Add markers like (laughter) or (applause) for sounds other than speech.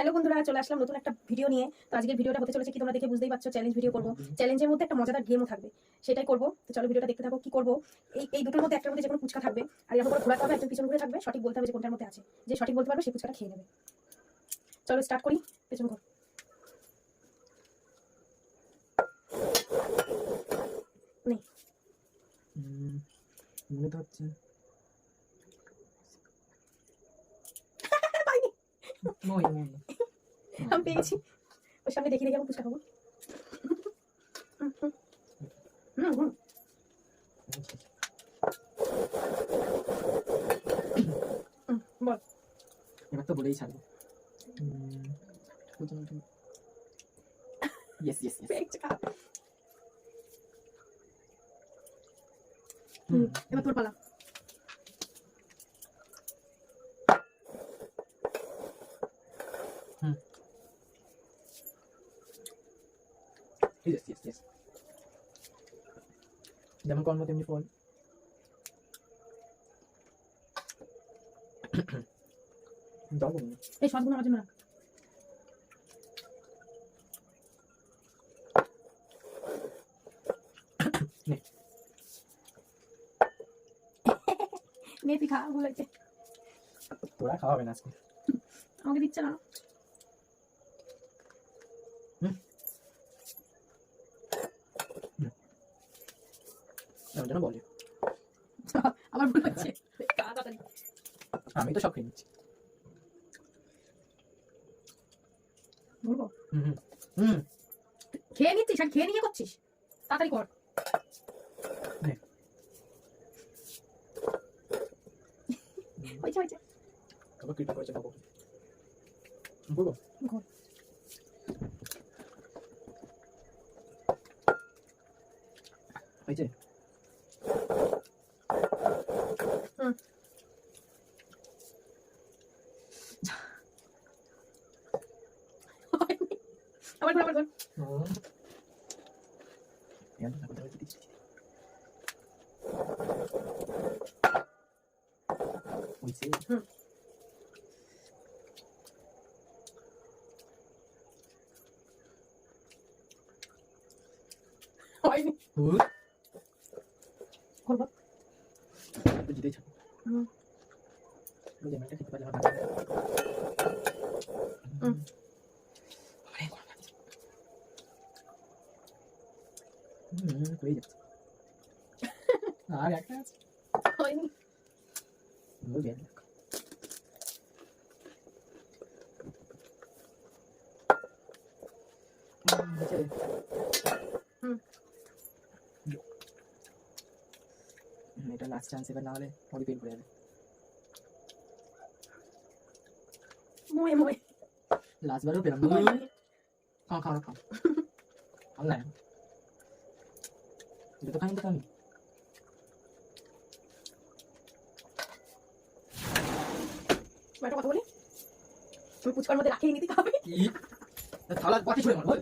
Hello বন্ধুরা চলে আসলাম নতুন একটা ভিডিও নিয়ে। তো আজকের ভিডিওটা হতে চলেছে কি তোমরা দেখে বুঝতেই পারছ চ্যালেঞ্জ ভিডিও করব। চ্যালেঞ্জের মধ্যে একটা মজাদার গেমও থাকবে সেটাই করব। তো চলো ভিডিওটা দেখতে থাকো কি করব? এই এই দুটোর মধ্যে একটার মধ্যে যে কোনো ফুচকা থাকবে আর এরকম করে ঘোরাতে হবে একজন পিছন ঘুরে থাকবে সঠিক বলতে হবে যে কোনটার মধ্যে আছে। যে সঠিক বলতে পারবে সেই ফুচকাটা খেয়ে নেবে। চলো স্টার্ট করি পেছন ঘর। নেই। মনে তো হচ্ছে। (laughs) আমি পেয়েছি। ওর সামনে দেখি দেখি আমি ফুচকা খাব। হুম, হুম। হুম, হুম। হুম, বল। এবার তো বলেই ছাড়বো। Yes yes yes. হুম, এবার তোর পালা। ইয়েস ইয়েস ইয়েস যেমন কর্ম তেমনি ফল এই সবগুলো আমার জন্য রাখ নে। নে তুই খা ভুল হয়েছে তোরা খাওয়াবে না আজকে আমাকে দিচ্ছে না বলে। ভুল হচ্ছে। আমি তো সব খেয়ে নিচ্ছি। খেয়ে নিচ্ছিস আর খেয়ে নিয়ে করছিস? তাড়াতাড়ি কর। হয়েছে খাব বলব? হয়েছে আবার ঘর আবার ঘর ইয়ান না করতে দিচ্ছি হয়েছে হুম। হয়নি হুম করব তো জিতেই ছাড়বো হুম। বুঝে আমি এটা খেতে পারলে আমার ভালো লাগে। হুম। আরে, হুম, হয়ে যাচ্ছে। আর একটা আছে হয়নি বুঝে হুম। এটা লাস্ট চান্স এবার না হলে ওরই পেন করে যাবে মোয়ে মোয়ে লাস্ট বারও পেলাম হয়নি। খাও খাও খাও ভালো লাগে তো খাইনি তো আমি একটা কথা বলি তুমি পুচকার মধ্যে রাখিয়ে নিতে হবে কি থালা পাটি ছুঁড়ে মারবো